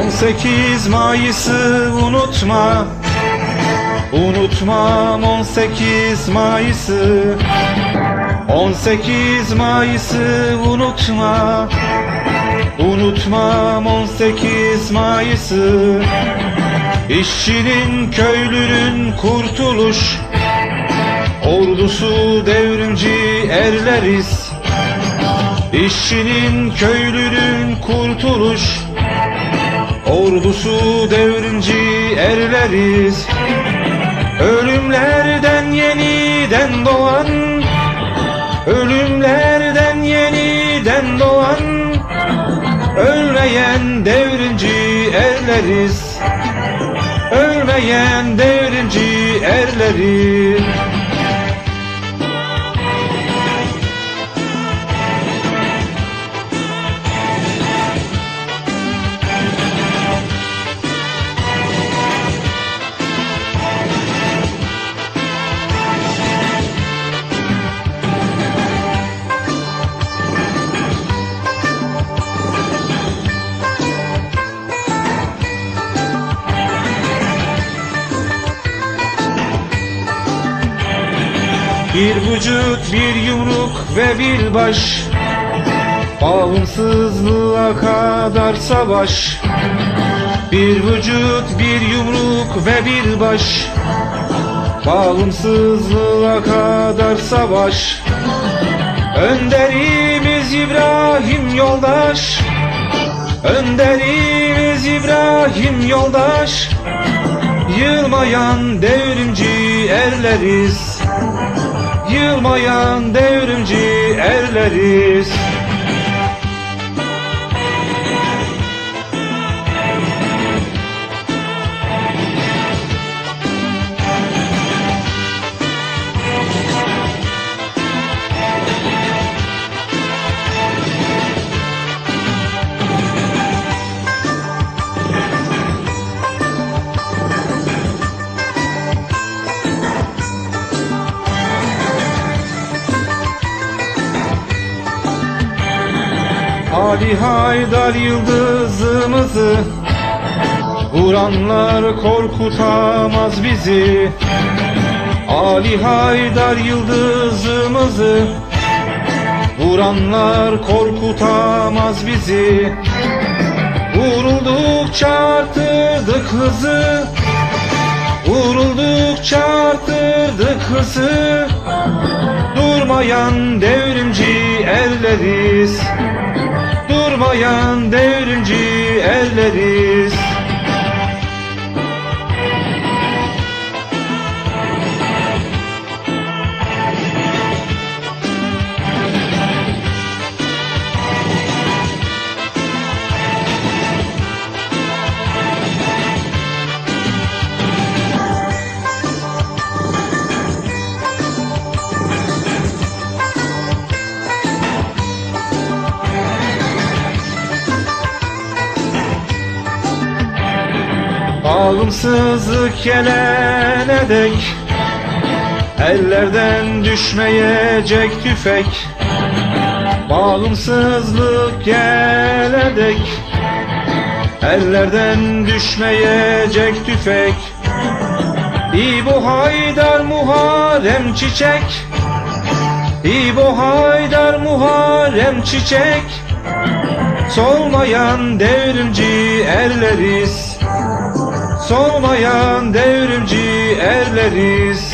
18 Mayıs'ı unutma. Unutmam 18 Mayıs'ı. 18 Mayıs'ı unutma. Unutmam 18 Mayıs'ı. İşçinin köylünün kurtuluş. Ordusu devrimci erleriz. İşçinin köylünün kurtuluş Ordusu devrimci erleriz. Ölümlerden yeniden doğan Ölümlerden yeniden doğan Ölmeyen devrimci erleriz. Ölmeyen devrimci erleriz Bir vücut, bir yumruk ve bir baş. Bağımsızlığa kadar savaş. Bir vücut, bir yumruk ve bir baş. Bağımsızlığa kadar savaş. Önderimiz İbrahim yoldaş. Önderimiz İbrahim yoldaş. Yılmayan devrimci erleriz Yılmayan devrimci erleriz Ali Haydar yıldızımızı Vuranlar korkutamaz bizi. Ali Haydar yıldızımızı Vuranlar korkutamaz bizi. Vuruldukça arttırdık hızı. Vuruldukça arttırdık hızı. Durmayan devrimci erleriz Durmayan devrimci erleriz Bağımsızlık gelene dek Ellerden düşmeyecek tüfek. Bağımsızlık gelene dek Ellerden düşmeyecek tüfek. İbo Haydar Muharrem Çiçek İbo Haydar Muharrem Çiçek. Solmayan devrimci erleriz Solmayan devrimci erleriz